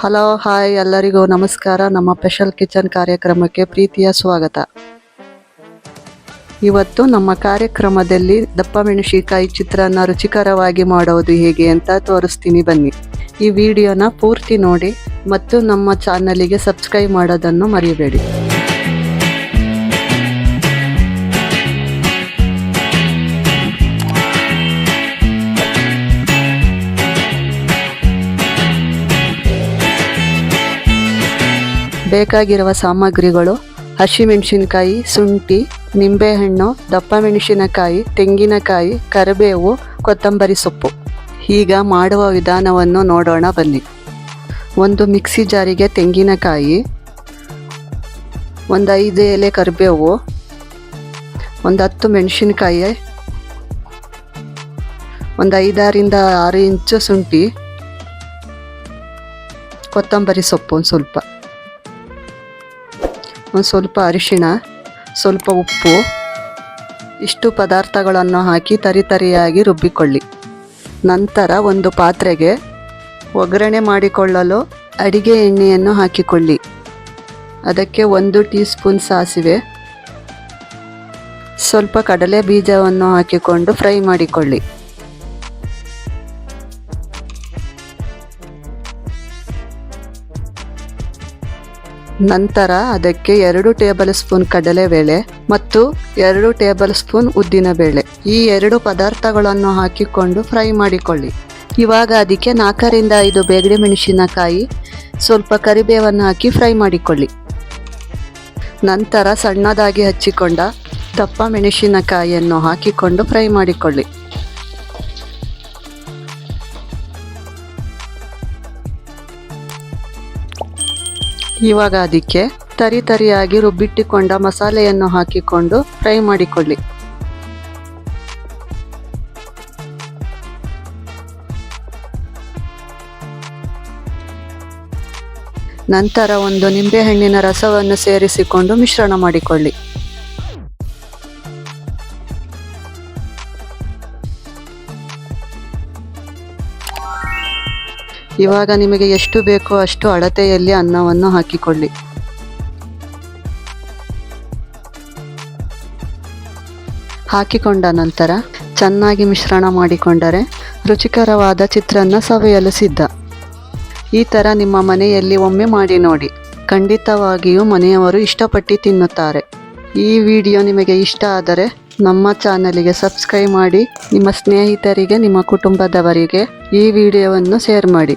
Hello, hi ಎಲ್ಲರಿಗೂ ನಮಸ್ಕಾರ. ನಮ್ಮ ಸ್ಪೆಷಲ್ ಕಿಚನ್ ಕಾರ್ಯಕ್ರಮಕ್ಕೆ ಪ್ರೀತಿಯ ಸ್ವಾಗತ. ಇವತ್ತು ನಮ್ಮ ಕಾರ್ಯಕ್ರಮದಲ್ಲಿ ದಪ್ಪ ಮೆಣಸಿಕಾಯಿ ಚಿತ್ರಾನ್ನ ರುಚಿಕರವಾಗಿ ಮಾಡೋದು ಹೇಗೆ ಅಂತ ತೋರಿಸ್ತೀನಿ ಬನ್ನಿ. ಈ ವಿಡಿಯೋನ ಪೂರ್ತಿ ನೋಡಿ ಮತ್ತು ನಮ್ಮ ಚಾನಲಿಗೆ ಸಬ್ಸ್ಕ್ರೈಬ್ ಮಾಡೋದನ್ನು ಮರೆಯಬೇಡಿ ಬೇಕಾಗಿರುವ ಸಾಮಗ್ರಿಗಳು, ಹಸಿಮೆಣಸಿನಕಾಯಿ, ಶುಂಠಿ, ನಿಂಬೆಹಣ್ಣು ದಪ್ಪ ಮೆಣಸಿನಕಾಯಿ ತೆಂಗಿನಕಾಯಿ, ಕರಿಬೇವು, ಕೊತ್ತಂಬರಿ ಸೊಪ್ಪು. ಈಗ ಮಾಡುವ ವಿಧಾನವನ್ನು ನೋಡೋಣ, ಬನ್ನಿ. ಒಂದು ಮಿಕ್ಸಿ ಜಾರಿಗೆ ತೆಂಗಿನಕಾಯಿ, ಒಂದು ಐದು ಎಲೆ ಕರಿಬೇವು, ಒಂದು ಹತ್ತು ಮೆಣಸಿನಕಾಯಿ, ಒಂದು ಐದರಿಂದ ಆರು ಇಂಚು ಶುಂಠಿ, ಕೊತ್ತಂಬರಿ ಸೊಪ್ಪು ಒಂದು ಸ್ವಲ್ಪ. ಒಂದು ಸ್ವಲ್ಪ ಅರಿಶಿಣ, ಸ್ವಲ್ಪ ಉಪ್ಪು, ಇಷ್ಟು ಪದಾರ್ಥಗಳನ್ನು ಹಾಕಿ ತರಿತರಿಯಾಗಿ ರುಬ್ಬಿಕೊಳ್ಳಿ. ನಂತರ ಒಂದು ಪಾತ್ರೆಗೆ ಒಗ್ಗರಣೆ ಮಾಡಿಕೊಳ್ಳಲು ಅಡಿಗೆ ಎಣ್ಣೆಯನ್ನು ಹಾಕಿಕೊಳ್ಳಿ. ಅದಕ್ಕೆ ಒಂದು ಟೀ ಸ್ಪೂನ್ ಸಾಸಿವೆ, ಸ್ವಲ್ಪ ಕಡಲೆ ಬೀಜವನ್ನು ಹಾಕಿಕೊಂಡು ಫ್ರೈ ಮಾಡಿಕೊಳ್ಳಿ. ನಂತರ ಅದಕ್ಕೆ ಎರಡು ಟೇಬಲ್ ಸ್ಪೂನ್ ಕಡಲೆಬೇಳೆ ಮತ್ತು ಎರಡು ಟೇಬಲ್ ಸ್ಪೂನ್ ಉದ್ದಿನಬೇಳೆ ಈ ಎರಡು ಪದಾರ್ಥಗಳನ್ನು ಹಾಕಿಕೊಂಡು ಫ್ರೈ ಮಾಡಿಕೊಳ್ಳಿ. ಇವಾಗ ಅದಕ್ಕೆ ನಾಲ್ಕರಿಂದ ಐದು ಬೇಗಡೆ ಮೆಣಸಿನಕಾಯಿ, ಸ್ವಲ್ಪ ಕರಿಬೇವನ್ನು ಹಾಕಿ ಫ್ರೈ ಮಾಡಿಕೊಳ್ಳಿ. ನಂತರ ಸಣ್ಣದಾಗಿ ಹಚ್ಚಿಕೊಂಡ ದಪ್ಪ ಮೆಣಸಿನಕಾಯಿಯನ್ನು ಹಾಕಿಕೊಂಡು ಫ್ರೈ ಮಾಡಿಕೊಳ್ಳಿ. ಇವಾಗ ಅದಕ್ಕೆ ತರಿ ತರಿಯಾಗಿ ರುಬ್ಬಿಟ್ಟುಕೊಂಡ ಮಸಾಲೆಯನ್ನು ಹಾಕಿಕೊಂಡು ಫ್ರೈ ಮಾಡಿಕೊಳ್ಳಿ. ನಂತರ ಒಂದು ನಿಂಬೆಹಣ್ಣಿನ ರಸವನ್ನು ಸೇರಿಸಿಕೊಂಡು ಮಿಶ್ರಣ ಮಾಡಿಕೊಳ್ಳಿ. ಇವಾಗ ನಿಮಗೆ ಎಷ್ಟು ಬೇಕೋ ಅಷ್ಟು ಅಳತೆಯಲ್ಲಿ ಅನ್ನವನ್ನು ಹಾಕಿಕೊಳ್ಳಿ. ಹಾಕಿಕೊಂಡ ನಂತರ ಚೆನ್ನಾಗಿ ಮಿಶ್ರಣ ಮಾಡಿಕೊಂಡರೆ ರುಚಿಕರವಾದ ಚಿತ್ರಾನ್ನ ಸವಿಯಲು ಸಿದ್ಧ. ಈ ಥರ ನಿಮ್ಮ ಮನೆಯಲ್ಲಿ ಒಮ್ಮೆ ಮಾಡಿ ನೋಡಿ. ಖಂಡಿತವಾಗಿಯೂ ಮನೆಯವರು ಇಷ್ಟಪಟ್ಟು ತಿನ್ನುತ್ತಾರೆ. ಈ ವಿಡಿಯೋ ನಿಮಗೆ ಇಷ್ಟ ಆದರೆ ನಮ್ಮ ಚಾನಲಿಗೆ ಸಬ್ಸ್ಕ್ರೈಬ್ ಮಾಡಿ, ನಿಮ್ಮ ಸ್ನೇಹಿತರಿಗೆ, ನಿಮ್ಮ ಕುಟುಂಬದವರಿಗೆ ಈ ವಿಡಿಯೋವನ್ನು ಶೇರ್ ಮಾಡಿ.